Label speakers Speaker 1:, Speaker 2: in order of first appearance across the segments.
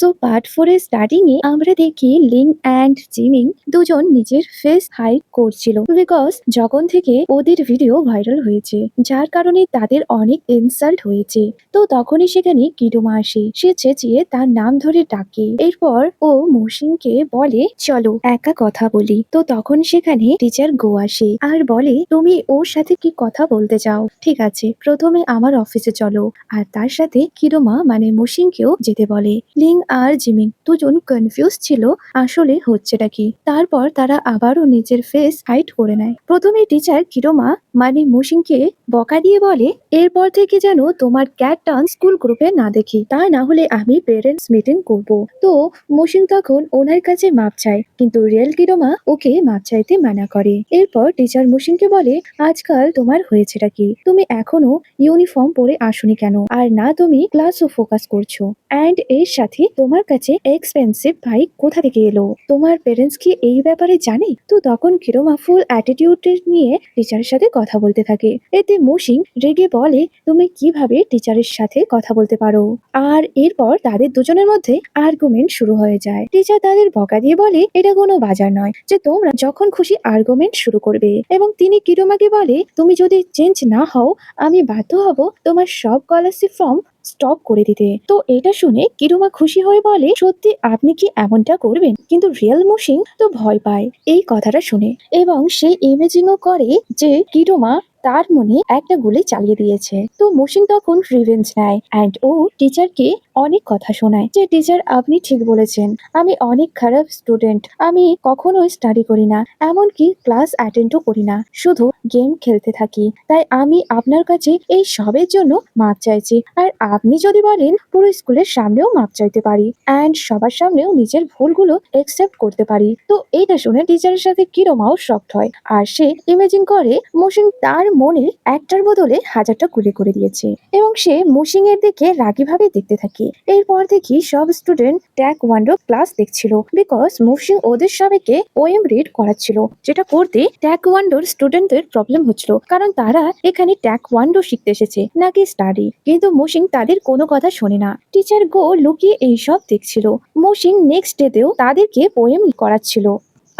Speaker 1: So part ফোরের starting এ আমরা দেখি লিং অ্যান্ড জিমিং দুজন নিজের ফেস হাইড করছিল। বিকজ যখন থেকে ওদের ভিডিও ভাইরাল হয়েছে, যার কারণে তাদের অনেক ইনসাল্ট হয়েছে। তো তখনই সেখানে কিডুমা আসে। সে চেঁচিয়ে তার নাম ধরে ডাকে। এরপর ও মৌসিনকে বলে, চলো, একা কথা বলি। তো তখন সেখানে টিচার গো আসে আর বলে, তুমি ওর সাথে কি কথা বলতে চাও? ঠিক আছে, প্রথমে আমার অফিসে চলো। আর তার সাথে কিরোমা মানে মুশিংকেও যেতে বলে। লিং আর জিমিং দুজন কনফিউজ ছিল, আসলে হচ্ছেটা কি? তারপর তারা আবারও নিজের ফেস হাইড করে নেয়। প্রথমে টিচার কিরোমা মানে মুশিংকে বকা দিয়ে বলে, এরপর থেকে যেন তোমার ক্যাট টান স্কুল গ্রুপে না দেখি। তা না হলে আমি পেরেন্টস মিটিং করব। তো মুশিং তখন ওনার কাছে মাপ চায়, কিন্তু রিয়েল কিরোমা ওকে মাপ চাইতে মানা করে। এরপর টিচার মুশিংকে বলে, আজকাল তোমার হয়েছেটা কি? তুমি এখনও ইউনিফর্ম পরে আসনি কেন? আর না তুমি ক্লাসও ফোকাস করছ। অ্যান্ড এর সাথে তোমার কাছে এক্সপেন্সিভ বাইক কোথা থেকে এলো? তোমার পেরেন্টস কি এই ব্যাপারে জানে? তো তখন কিরোমা ফুল অ্যাটিটিউড নিয়ে টিচারের সাথে কথা বলতে থাকে। এতে মুশিং রেগে বলে, তুমি কীভাবে টিচারের সাথে কথা বলতে পারো? আর এরপর তাদের দুজনের মধ্যে আর্গুমেন্ট শুরু হয়ে যায়। টিচার তাদের বকা দিয়ে বলে, এটা কোনো বাজার নয়। যে তোমরা যখন খুশি আর্গুমেন্ট শুরু করবে। এবং তিনি কিরোমাকে বলে, তুমি যদি চেঞ্জ না হও, আমি বাধ্য হব তোমার সব স্কলারশিপ ফর্ম স্টপ করে দিতে। তো এটা শুনে কিরুমা খুশি হয়ে বলে, সত্যি আপনি কি এমনটা করবেন? কিন্তু রিয়েল মুশিং তো ভয় পায় এই কথাটা শুনে। এবং সে ইমেজিংও করে যে কিরুমা তার মনে একটা গুলি চালিয়ে দিয়েছে। তো মুশিং তখন রিভেঞ্জ নেয়। অ্যান্ড ও টিচারকে অনেক কথা শোনায়। যে টিচার আপনি ঠিক বলেছেন, আমি অনেক খারাপ স্টুডেন্ট আমি কখনোই স্টাডি করি না, এমনকি ক্লাস অ্যাটেন্ডও করি না। শুধু গেম খেলতে থাকি, তাই আমি আপনার কাছে এই সবের জন্য মাপ চাইছি। আর আপনি যদি বলেন, পুরো স্কুলের সামনেও মাপ চাইতে পারি অ্যান্ড সবার সামনেও নিজের ভুলগুলো একসেপ্ট করতে পারি। তো এইটা শুনে টিচারের সাথে কিরমাও শক্ট হয়। আর সে ইমেজিং করে মুশিং তার মনে একটার বদলে হাজারটা গুলি করে দিয়েছে। এবং সে মুশিং এর দিকে রাগিভাবে দেখতে থাকে। এরপর দেখি সব স্টুডেন্ট ট্যাক ওয়ান্ডো ক্লাস দেখছিল বিকজ মুশিং ওদের সবাইকে ওএম রিড করাচ্ছিল, যেটা করতে ট্যাক ওয়ান্ডোর স্টুডেন্টদের প্রবলেম হচ্ছিল, কারণ তারা এখানে ট্যাক ওয়ান্ডো শিখতে এসেছে, নাকি স্টাডি কিন্তু মুশিং তাদের কোনো কথা শোনে না। টিচার গো লুকিয়ে এইসব দেখছিল। মুশিং নেক্সট ডেতেও তাদেরকে পোয়েম করাচ্ছিল।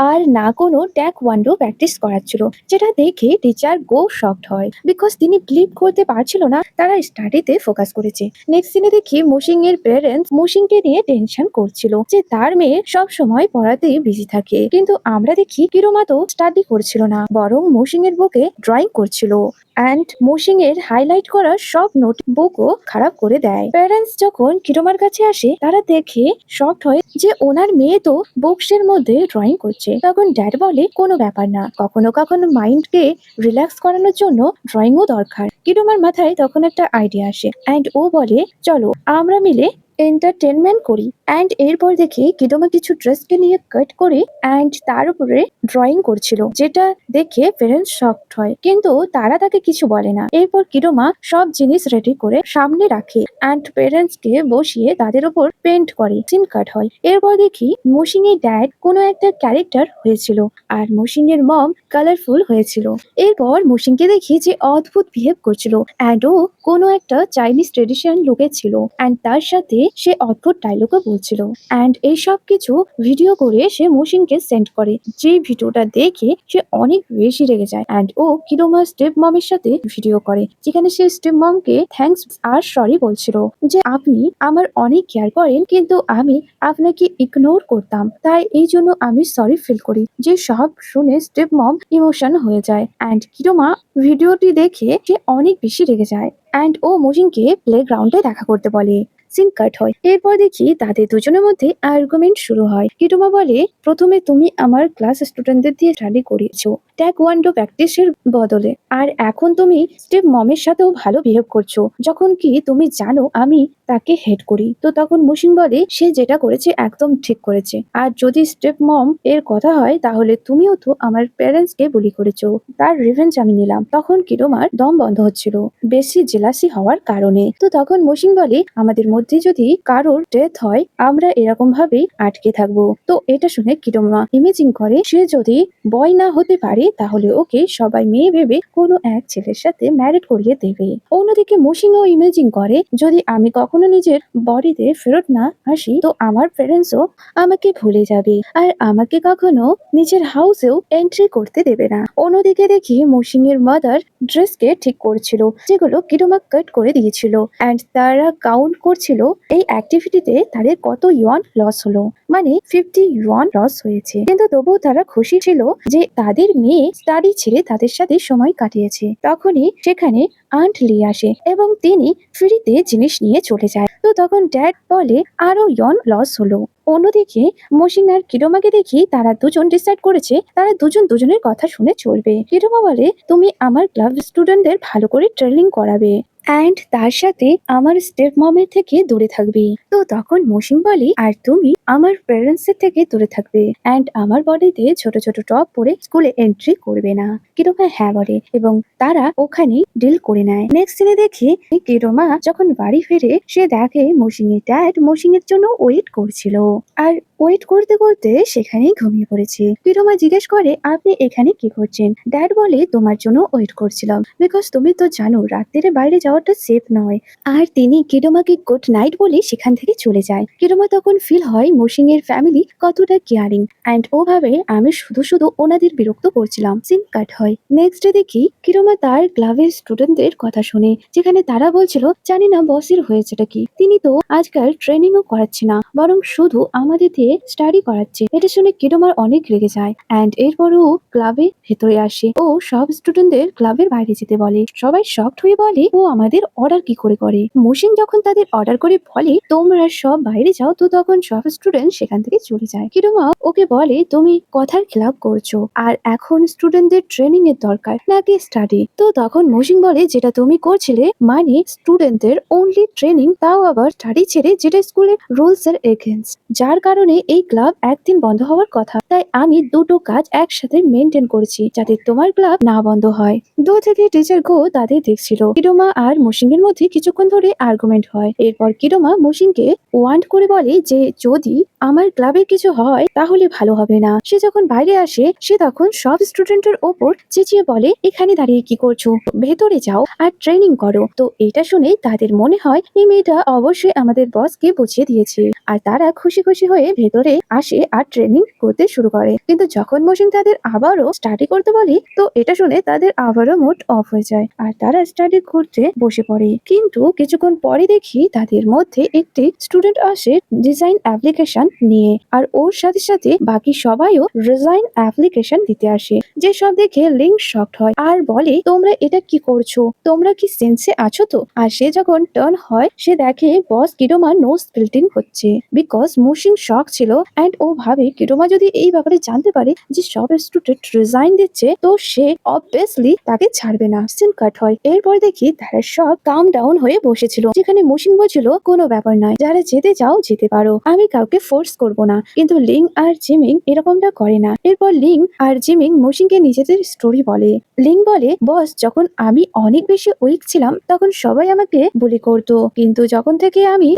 Speaker 1: আর না কোনো ট্যাক ওয়ান্ডো প্র্যাকটিস করাচ্ছিল, যেটা দেখে টিচার গো শকড হয়। বিকজ তিনি বিলিভ করতে পারছিল না, তারা স্টাডিতে ফোকাস করেছে। নেক্সট দিনে দেখি মুশিং এর প্যারেন্টস মুশিংকে নিয়ে টেনশন করছিল, যে তার মেয়ে সব সময় পড়াতেই বিজি থাকে। কিন্তু আমরা দেখি কিরোমা তো স্টাডি করছিল না, বরং মুশিং এর বুকে ড্রয়িং করছিল। অ্যান্ড মুশিং এর হাইলাইট করা সব নোট বুকও খারাপ করে দেয়। প্যারেন্টস যখন কিরোমার কাছে আসে, তারা দেখে শকড হয় যে ওনার মেয়ে তো বুকসের মধ্যে ড্রয়িং করছে। তখন ড্যাড বলে, কোনো ব্যাপার না। কখনো কখনো মাইন্ড কে রিল্যাক্স করানোর জন্য ড্রয়িং ও দরকার। কিন্তু আমার মাথায় তখন একটা আইডিয়া আসে। অ্যান্ড ও বলে, চলো, আমরা মিলে এন্টারটেনমেন্ট করি। অ্যান্ড এরপর দেখি কিদমা কিছু ড্রেসকে নিয়ে কাট করে অ্যান্ড তার উপরে ড্রয়িং করছিল, যেটা দেখে পেরেন্টস শকড হয়। কিন্তু তারা তাকে কিছু বলে না। এরপর কিরোমা সব জিনিস রেডি করে সামনে রাখে অ্যান্ড পেরেন্টস কে বসিয়ে তাদের উপর পেন্ট করে। সিন কাট হয়। এরপর দেখি মুশিং এর ড্যাড কোনো একটা ক্যারেক্টার হয়েছিল আর মুশিং এর মম কালারফুল হয়েছিল। এরপর মুশিংকে দেখি যে অদ্ভুত বিহেভ করছিল। অ্যান্ড ও কোনো একটা চাইনিজ ট্রেডিশন লুকে ছিল। অ্যান্ড তার সাথে সে অদ্ভুত ডায়লগও বলছিল। অ্যান্ড এই সব কিছু ভিডিও করে সে মুশিংকে সেন্ড করে। যে ভিডিওটা দেখে সে অনেক বেশি রেগে যায়। অ্যান্ড ও কিরোমা স্টেপ মমের সাথে ভিডিও করে, যেখানে সে স্টেপ মমকে থ্যাঙ্কস আর সরি বলছিল যে, আপনি আমার অনেক কেয়ার করেন, কিন্তু আমি আপনাকে ইগনোর করতাম। তাই এই জন্য আমি সরি ফিল করি। যে সব শুনে স্টেপ মম ইমোশন হয়ে যায়। অ্যান্ড কিরোমা ভিডিওটি দেখে সে অনেক বেশি রেগে যায়। অ্যান্ড ও মুশিংকে প্লে গ্রাউন্ডে দেখা করতে বলে। সিন কাট হয়। এরপর দেখি তাদের দুজনের মধ্যে আর্গুমেন্ট শুরু হয়। কিটোমা বলে, প্রথমে তুমি আমার ক্লাস স্টুডেন্টদের দিয়ে স্টাডি করিয়েছো। ওয়ান্ডো প্র্যাকটিসের বদলে। আর এখন তুমি স্টেপ মমের সাথেও ভালো বিহেভ করছ। যখন কি তুমি জানো আমি তাকে হেড করি? তো তখন মুসিম বলে, সে যেটা করেছে একদম ঠিক করেছে। আর যদি স্টেপ মম এর কথা হয়, তাহলে তুমিও তো আমার প্যারেন্টস কে বলি করেছ। তার রিভেঞ্জ আমি নিলাম। তখন কিরোমার দম বন্ধ হচ্ছিল, বেশি জেলাসি হওয়ার কারণে। তো তখন মুসিম বলে, আমাদের যদি কারোর ডেথ হয়, আমরা এরকম ভাবেই আটকে থাকব। তো এটা শুনে কিরমা ইমেজিং করে, সে যদি বয় না হতে পারে, তাহলে ওকে সবাই মেয়ে ভেবে কোনো এক ছেলের সাথে ম্যারিড করিয়ে দেবে। অন্যদিকে মুসিংও ইমেজিং করে, যদি আমি কখনো নিজের বডিতে ফেরত না আসি, তো আমার প্যারেন্টসও আমাকে ভুলে যাবে। আর আমাকে কখনো নিজের হাউসেও এন্ট্রি করতে দেবে না। অন্যদিকে দেখি মুসিং এর মাদার ড্রেসকে ঠিক করছিল, যেগুলো কিরমা কাট করে দিয়েছিল। অ্যান্ড তারা কাউন্ট করছিল এই অ্যাক্টিভিটিতে তাদের কত ইয়ন লস হলো? মানে ফিফটি ইয়ন লস হয়েছে। কিন্তু তবুও তারা খুশি ছিল যে তাদের মেয়ে স্টাডি ছেড়ে তাদের সাথে সময় কাটিয়েছে। তখনই সেখানে আন্ট লি আসে এবং তিনি ফ্রিতে জিনিস নিয়ে চলে যায়। তো তখন ড্যাড বলে, আরও ইয়ন লস হলো। অন্যদিকে মসিং আর কিরোমাকে দেখি তারা দুজন ডিসাইড করেছে, তারা দুজন দুজনের কথা শুনে চলবে। কিরোমা বলে, তুমি আমার ক্লাব স্টুডেন্টদের ভালো করে ট্রেনিং করাবে। অ্যান্ড তার সাথে আমার স্টেপ মমের থেকে দূরে থাকবে। তো তখন মসিং বলে, আর তুমি আমার প্যারেন্টস এর থেকে দূরে থাকবে। অ্যান্ড আমার বডিতে ছোট ছোট টপ পরে স্কুলে এন্ট্রি করবে না। কিরোমা হ্যাঁ বলে এবং তারা ওখানে ডিল করে নেয়। নেক্সট দিনে দেখি কিরোমা যখন বাড়ি ফিরে, সে দেখে মসিং এর ড্যাড মসিং এর জন্য ওয়েট করছিল। আর ওয়েট করতে করতে সেখানেই ঘুমিয়ে পড়েছে। কিরোমা জিজ্ঞেস করে, আপনি এখানে কি করছেন? ড্যাড বলে, তোমার জন্য ওয়েট করছিলাম। বিকজ তুমি তো জানো, রাত্রিরে বাইরে যাওয়াটা সেফ নয়। আর তিনি কিরোমাকে গুড নাইট বলে সেখান থেকে চলে যায়। কিরোমা তখন ফিল হয় মসিং এর ফ্যামিলি কতটা কেয়ারিং অ্যান্ড ওভাবে আমি শুধু শুধু ওনাদের বিরক্ত করছিলাম। সিন কাট হয়। নেক্সট ডে দেখি, কিরোমা তার ক্লাবের স্টুডেন্টদের কথা শুনে, যেখানে তারা বলছিল, জানি না বসের হয়েছেটা কি। তিনি তো আজকাল ট্রেনিংও করাচ্ছে না। বরং শুধু আমাদের দিয়ে স্টাডি করাচ্ছে। এটা শুনে কিরোমার অনেক রেগে যায় অ্যান্ড এরপর ও ক্লাবে ভেতরে আসে। ও সব স্টুডেন্টদের ক্লাবের বাইরে যেতে বলে। সবাই শকড হয়ে বলে, ও আমাদের অর্ডার কি করে করে? মসিন যখন তাদের অর্ডার করে বলে, তোমরা সব বাইরে যাও তো তখন সব স্টুডেন্ট সেখান থেকে চলে যায়। কিরোমা ওকে বলে, তুমি কথার খেলাপ করছ আর এখন স্টুডেন্টদের ট্রেনিং এর দরকার, নাকি স্টাডি তো তখন মসিন বলে, যেটা তুমি করছিলে মানে স্টুডেন্টদের অনলি ট্রেনিং তাও আবার স্টাডি ছেড়ে যেটা স্কুলের রুলস এর এগেনস্ট যার কারণে এই ক্লাব একদিন বন্ধ হওয়ার কথা। তাই আমি দুটো কাজ একসাথে মেনটেন করেছি যাতে তোমার ক্লাব না বন্ধ হয়। দু থেকে টিচার গো তাদের দেখছিল। কিরোমা আর মসিং এর মধ্যে কিছুক্ষণ ধরে আর্গুমেন্ট হয়। এরপর কিরোমা মসিংকে ওয়ান্ট করে বলে যে, যদি আমার ক্লাবের কিছু হয়, তাহলে ভালো হবে না। সে যখন বাইরে আসে, সে তখন সব স্টুডেন্টের ওপর চেঁচিয়ে বলে, এখানে দাঁড়িয়ে কি করছ? ভেতরে যাও আর ট্রেনিং করো। তো এটা শুনে তাদের মনে হয়, এই মেয়েটা অবশ্যই আমাদের বসকে বুঝিয়ে দিয়েছে। আর তারা খুশি খুশি হয়ে ভেতরে আসে আর ট্রেনিং করতে শুরু করে। কিন্তু যখন মসিন তাদের আবারও স্টাডি করতে বলে, তো এটা শুনে তাদের আবারও মুড অফ হয়ে যায় আর তারা স্টাডি করতে বসে পড়ে। কিন্তু কিছুক্ষণ পরে দেখি তাদের মধ্যে একটি স্টুডেন্ট আসে ডিজাইন অ্যাপ্লিকেশন নিয়ে আর ওর সাথে সাথে বাকি সবাইও ডিজাইন অ্যাপ্লিকেশন দিতে আসে, যে সব দেখে লিঙ্ক শক্ট হয় আর বলে, তোমরা এটা কি করছ? তোমরা কি সেন্সে আছো তো? আর সে যখন টার্ন হয়, সে দেখে, বস কিরোমা নোজ বিল্ডিং হচ্ছে। বিকজ মুশিং শক ছিল। অ্যান্ড ও ভাবে কিরোমা যদি এই ব্যাপারে জানতে পারে যে সব স্টুডেন্ট রিজাইন দিচ্ছে, তো সে অবভিয়াসলি তাকে ছাড়বে না। সিন কাট হয়। এরপর দেখি তারা সব কাম ডাউন হয়ে বসেছিল। যেখানে মুশিং বলছিল, কোনো ব্যাপার নয়। যারা যেতে চাও, যেতে পারো। আমি কাউকে ফোর্স করব না। কিন্তু লিং আর জিমিং এরকমটা করে না। এরপর লিং আর জিমিং মুশিংকে নিজেদের স্টোরি বলে। লিং বলে বস যখন আমি অনেক বেশি উইক ছিলাম, তখন সবাই আমাকে বুলি করতো। কিন্তু যখন থেকে আমি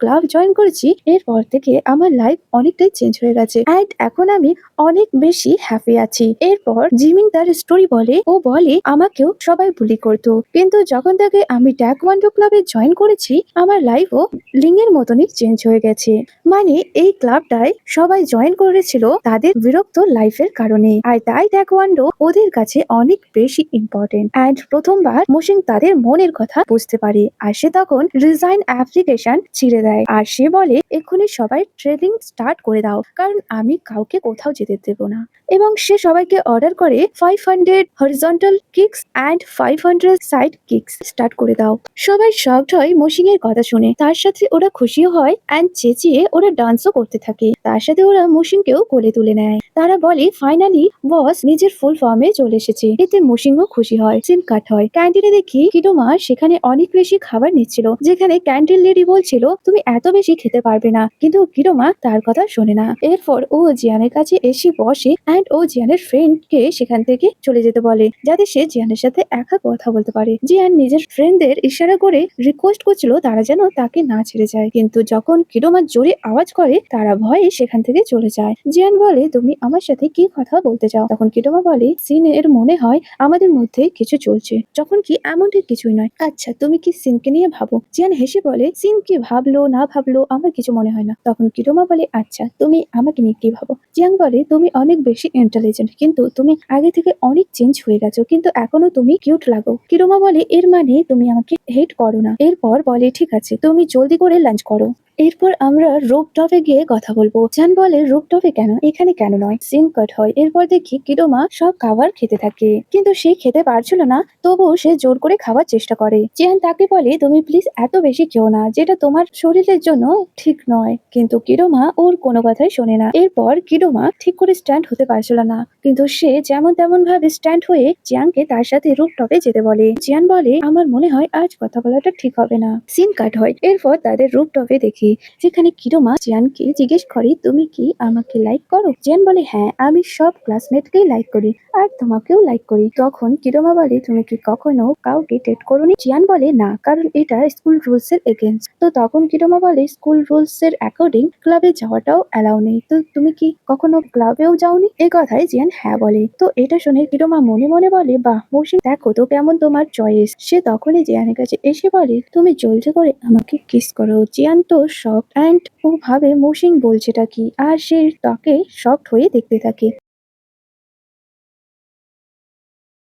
Speaker 1: ক্লাব জয়েন করেছি, এরপর থেকে আমার লাইফ অনেকটাই চেঞ্জ হয়ে গেছে। অ্যান্ড এখন আমি অনেক বেশি হ্যাপি আছি। এরপর জিমিং তার স্টোরি বলে, ও বলে, আমাকেও সবাই বুলি করতো। কিন্তু যখন থেকে আমি ট্যাকওয়ান্ডো ক্লাবে জয়েন করেছি, আমার লাইফও লিং এর মতনই চেঞ্জ হয়ে গেছে। মানে এই ক্লাবটায় সবাই জয়েন করেছিল তাদের বিরক্ত লাইফের কারণে। আর তাই ট্যাকওয়ান্ডো ওদের কাছে অনেক বেশি ইম্পর্টেন্ট অ্যান্ড প্রথমবার মুশিং তাদের মনের কথা বুঝতে পারে। আর সে তখন রিজাইন অ্যাপ্লিকেশন ছিঁড়ে দেয়। আর সে বলে, এক্ষুনি সবাই ট্রেনিং স্টার্ট করে দাও, কারণ আমি কাউকে কোথাও যেতে দেব না। এবং সে সবাইকে অর্ডার করে five hundred horizontal kicks and five hundred side kicks start করে দাও। সবাই শকড হয় মসিং এর কথা শুনে। তার সাথে ওরা খুশিও হয় অ্যান্ড চেঁচিয়ে ওরা ডান্সও করতে থাকে। তার সাথে ওরা মসিংকেও কোলে তুলে নেয়। তারা বলে ফাইনালি বস নিজের ফুল ফর্মে চলে এসেছে। এতে মসিংও খুশি হয় সিন কাট হয়। ক্যান্টিনে দেখি কিটোমা সেখানে অনেক বেশি খাবার নিচ্ছিল, যেখানে ক্যান্টিন লেডি বলছিল, তুমি এত বেশি খেতে পারবে না। কিন্তু কিরোমা তার কথা শোনে না। এরপর ও জিয়ানের কাছে এসে বসে অ্যান্ড ও জিয়ানের ফ্রেন্ডকে সেখান থেকে চলে যেতে বলে, যাতে সে জিয়ানের সাথে একা কথা বলতে পারে। জিয়ান নিজের ফ্রেন্ডদের ইশারা করে রিকোয়েস্ট করছিল তারা যেন তাকে না ছেড়ে যায়। কিন্তু যখন কিরোমা জোরে আওয়াজ করে, তারা ভয়ে সেখান থেকে চলে যায়। জিয়ান বলে, তুমি আমার সাথে কি কথা বলতে চাও? তখন কিরোমা বলে সিনের মনে হয় আমাদের মধ্যে কিছু চলছে। যখন কি এমনটি কিছুই নয়। আচ্ছা তুমি কি সিনকে নিয়ে ভাবো? জিয়ান হেসে বলে সিন কি ভাবলো, না ভাবলো, আমার কিছু মনে হয় না। তখন কিরোমা বলে আচ্ছা তুমি আমাকে নিয়ে কি ভাবো? জিয়াং বলে, তুমি অনেক বেশি ইন্টেলিজেন্ট কিন্তু তুমি আগে থেকে অনেক চেঞ্জ হয়ে গেছো, কিন্তু এখনও তুমি কিউট লাগো। কিরোমা বলে, এর মানে তুমি আমাকে হেট করো না। এরপর বলে, ঠিক আছে, তুমি জলদি করে লাঞ্চ করো। এরপর আমরা রুপটপে গিয়ে কথা বলব। জান বলে, রুপটপে কেন? এখানে কেন নয়? সিন কাট হয়। এরপর দেখি কিরোমা সব খাবার খেতে থাকে। কিন্তু সে খেতে পারছিল না, তবুও সে জোর করে খাওয়ার চেষ্টা করে। জিয়ান তাকে বলে, তুমি প্লিজ এত বেশি খেও না, যেটা তোমার শরীরের জন্য ঠিক নয়। কিন্তু কিরোমা ওর কোনো কথাই শোনে না। এরপর কিরোমা ঠিক করে স্ট্যান্ড হতে পারছিল না। কিন্তু সে যেমন তেমন ভাবে স্ট্যান্ড হয়ে জিয়ানকে তার সাথে রুপটপে যেতে বলে। জিয়ান বলে, আমার মনে হয় আজ কথা বলাটা ঠিক হবে না। সিন কাট হয়। এরপর তাদের রুপটপে দেখি যেখানে কিরোমা জিয়ানকে জিজ্ঞেস করে, তুমি কি আমাকে লাইক করো? জিয়ান বলে হ্যাঁ আমি সব ক্লাসমেটকেই লাইক করি আর তোমাকেও লাইক করি। তখন কিরোমা বলে, তুমি কি কখনো কাউকে ডেট করোনি? জিয়ান বলে, না, কারণ এটা স্কুল রুলস এর এগেনস্ট তো তখন কিরোমা বলে স্কুল রুলস এর অ্যাকর্ডিং ক্লাবে যাওয়াটাও অ্যালাউ নেই। তো তুমি কি কখনো ক্লাবেও যাওনি? এই কথায় জিয়ান হ্যাঁ বলে। তো এটা শুনে কিরোমা মনে মনে বলে, বাহ, মৌসুম, দেখো তো কেমন তোমার চয়েস সে তখনই জিয়ানের কাছে এসে বলে, তুমি জলদি করে আমাকে কিস করো। জিয়ান তো শক অ্যান্ড ও ভাবে মৌসিং বলছেটা কি? আর সে তাকে শকড হয়ে দেখতে থাকে।